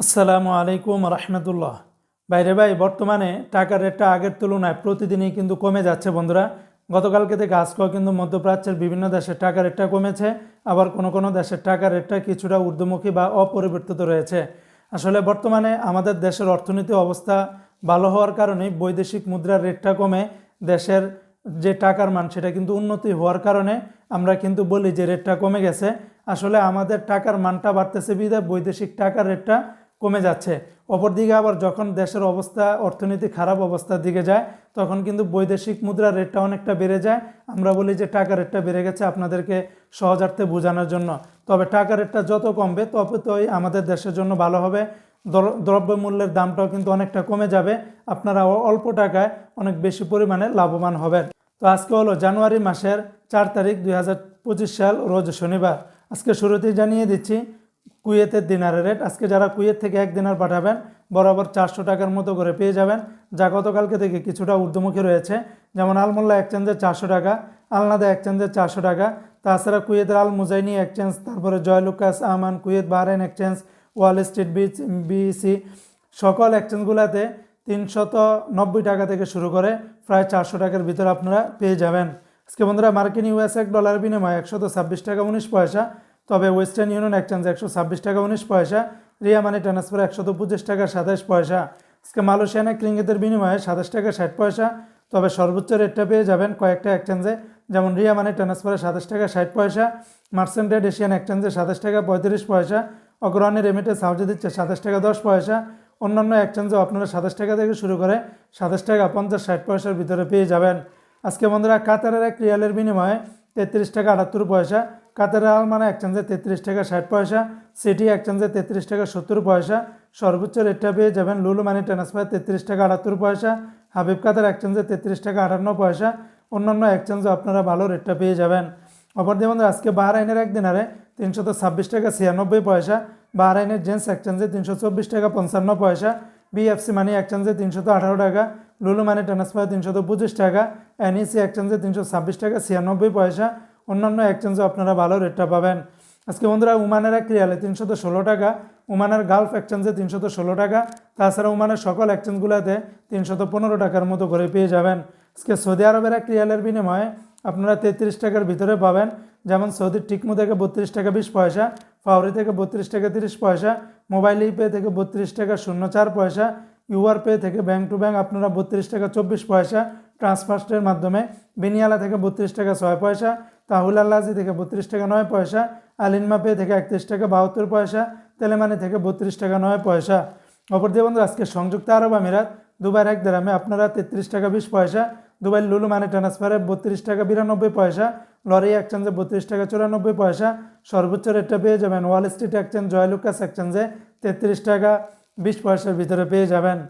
আসসালামু আলাইকুম রহমতুল্লাহ। বাইরে ভাই, বর্তমানে টাকার রেটটা আগের তুলনায় প্রতিদিনই কিন্তু কমে যাচ্ছে বন্ধুরা। গতকালকে থেকে আজকেও কিন্তু মধ্যপ্রাচ্যের বিভিন্ন দেশের টাকার রেটটা কমেছে, আবার কোনো কোনো দেশের টাকার রেটটা কিছুটা ঊর্ধ্বমুখী বা অপরিবর্তিত রয়েছে। আসলে বর্তমানে আমাদের দেশের অর্থনীতি অবস্থা ভালো হওয়ার কারণে বৈদেশিক মুদ্রার রেটটা কমে, দেশের যে টাকার মান সেটা কিন্তু উন্নতি হওয়ার কারণে আমরা কিন্তু বলি যে রেটটা কমে গেছে। আসলে আমাদের টাকার মানটা বাড়তেছে বিধায় বৈদেশিক টাকার রেটটা কমে যাচ্ছে। অপরদিকে আবার যখন দেশের অবস্থা, অর্থনীতি খারাপ অবস্থার দিকে যায়, তখন কিন্তু বৈদেশিক মুদ্রার রেটটা অনেকটা বেড়ে যায়। আমরা বলি যে টাকার রেটটা বেড়ে গেছে আপনাদেরকে সহজার্থে বোঝানোর জন্য। তবে টাকার রেটটা যত কমবে তবে তোই আমাদের দেশের জন্য ভালো হবে। দ্র- দ্রব্যমূল্যের দামটাও কিন্তু অনেকটা কমে যাবে। আপনারা অল্প টাকায় অনেক বেশি পরিমাণে লাভবান হবেন। তো আজকে হলো জানুয়ারি মাসের চার তারিখ দুই হাজার পঁচিশ সাল, রোজ শনিবার। আজকে শুরুতেই জানিয়ে দিচ্ছি কুয়েতের দিনারের রেট আজকে যারা কুয়েত থেকে এক দিনার পাঠাবেন, বরাবর চারশো টাকার মতো করে পেয়ে যাবেন, যা গতকালকে থেকে কিছুটা ঊর্ধ্বমুখী রয়েছে। যেমন আলমোল্লা এক্সচেঞ্জে চারশো টাকা, আলনাদা এক্সচেঞ্জে চারশো টাকা, তাছাড়া কুয়েতের আল মুজাইনি এক্সচেঞ্জ তারপরে Joyalukkas Aman Kuwait Bahrain exchange Wall Street beach বিসি সকল এক্সচেঞ্জগুলোতে তিনশত নব্বই টাকা থেকে শুরু করে প্রায় চারশো টাকার ভিতরে আপনারা পেয়ে যাবেন। আজকে বন্ধুরা, মার্কিন ইউএস এক ডলার বিনিময়ে একশত ছাব্বিশ টাকা উনিশ পয়সা তবে ওয়েস্টার্ন ইউনিয়ন এক্সচেঞ্জ একশো ছাব্বিশ টাকা, উনিশ পয়সা। রিয়া মানি ট্রান্সফার একশত পঁচিশ টাকা, সাতাশ পয়সা। আজকে মালয়েশিয়ান এক রিঙ্গিতের বিনিময়ে সাতাশ টাকা, ষাট পয়সা। তবে সর্বোচ্চ রেটটা পেয়ে যাবেন কয়েকটা এক্সচেঞ্জে যেমন রিয়া মানি ট্রান্সফারে সাতাশ টাকা, ষাট পয়সা। মার্সেন্টেড এশিয়ান এক্সচেঞ্জে সাতাশ টাকা, পঁয়ত্রিশ পয়সা। অগ্রহণী রেমিটে হাউজে দিচ্ছে সাতাশ টাকা, দশ পয়সা। অন্যান্য এক্সচেঞ্জেও আপনারা সাতাশ টাকা থেকে শুরু করে সাতাশ টাকা, পঞ্চাশ, ষাট পয়সার ভিতরে পেয়ে যাবেন। আজকে বন্ধুরা, কাতারের এক রিয়ালের বিনিময়ে তেত্রিশ টাকা, আটাত্তর পয়সা। কাতারের আলমানা এক্সচেঞ্জে তেত্রিশ টাকা ষাট পয়সা, সিটি এক্সচেঞ্জে তেত্রিশ টাকা সত্তর পয়সা, সর্বোচ্চ রেটটা পেয়ে যাবেন লুলু মানি ট্রান্সফার তেত্রিশ টাকা আটাত্তর পয়সা, হাবিব কাতার এক্সচেঞ্জে তেত্রিশ টাকা আটান্ন পয়সা, অন্যান্য এক্সচেঞ্জে আপনারা ভালো রেটটা পেয়ে যাবেন। অপরদিকে বন্ধুরা আজকে বাহরাইনের এক দিনারে তিনশত ছাব্বিশ টাকা ছিয়ানব্বই পয়সা বাহরাইনের জেন্স এক্সচেঞ্জে তিনশো চব্বিশ টাকা পঞ্চান্ন পয়সা, বিএফসি মানি এক্সচেঞ্জে তিনশত আঠারো টাকা, লুলু মানি ট্রান্সফার তিনশত পঁচিশ টাকা, এনইসি এক্সচেঞ্জে তিনশো ছাব্বিশ টাকা ছিয়ানব্বই পয়সা অন্যান্য এক্সচেঞ্জে আপনারা ভালো রেটটা পাবেন। আজকে বন্ধুরা, উমানের এক রিয়ালে তিনশত ষোলো টাকা, উমানের গালফ এক্সচেঞ্জে তিনশত ষোলো টাকা, তাছাড়া উমানের সকল এক্সচেঞ্জগুলোতে তিনশত পনেরো টাকার মতো করে পেয়ে যাবেন। আজকে সৌদি আরবের এক রিয়ালের বিনিময়ে আপনারা তেত্রিশ টাকার ভিতরে পাবেন। যেমন সৌদির টিকমো থেকে বত্রিশ টাকা বিশ পয়সা ফাউরি থেকে বত্রিশ টাকা তিরিশ পয়সা মোবাইল পে থেকে বত্রিশ টাকা শূন্য চার পয়সা ইউআর পে থেকে ব্যাংক টু ব্যাংক আপনারা বত্রিশ টাকা চব্বিশ পয়সা ট্রান্সফার্স্টের মাধ্যমে বেনিয়ালা থেকে বত্রিশ টাকা ছয় পয়সা তাহুল আল্লাজি থেকে বত্রিশ টাকা নয় পয়সা, আলিনমা পে থেকে একত্রিশ টাকা বাহাত্তর পয়সা, তেলেমানি থেকে বত্রিশ টাকা নয় পয়সা। অপরদিকে বন্ধু আজকে সংযুক্ত আরব আমিরাত দুবার এক দেরামে আপনারা তেত্রিশ টাকা বিশ পয়সা দুবাই লুলু মানি ট্রান্সফারে বত্রিশ টাকা বিরানব্বই পয়সা, লরি এক্সচেঞ্জে বত্রিশ টাকা চুরানব্বই পয়সা, সর্বোচ্চ রেটটা পেয়ে যাবেন ওয়াল স্ট্রিট এক্সচেঞ্জ জয়লুকাস এক্সচেঞ্জে তেত্রিশ টাকা বিশ পয়সার ভিতরে পেয়ে যাবেন।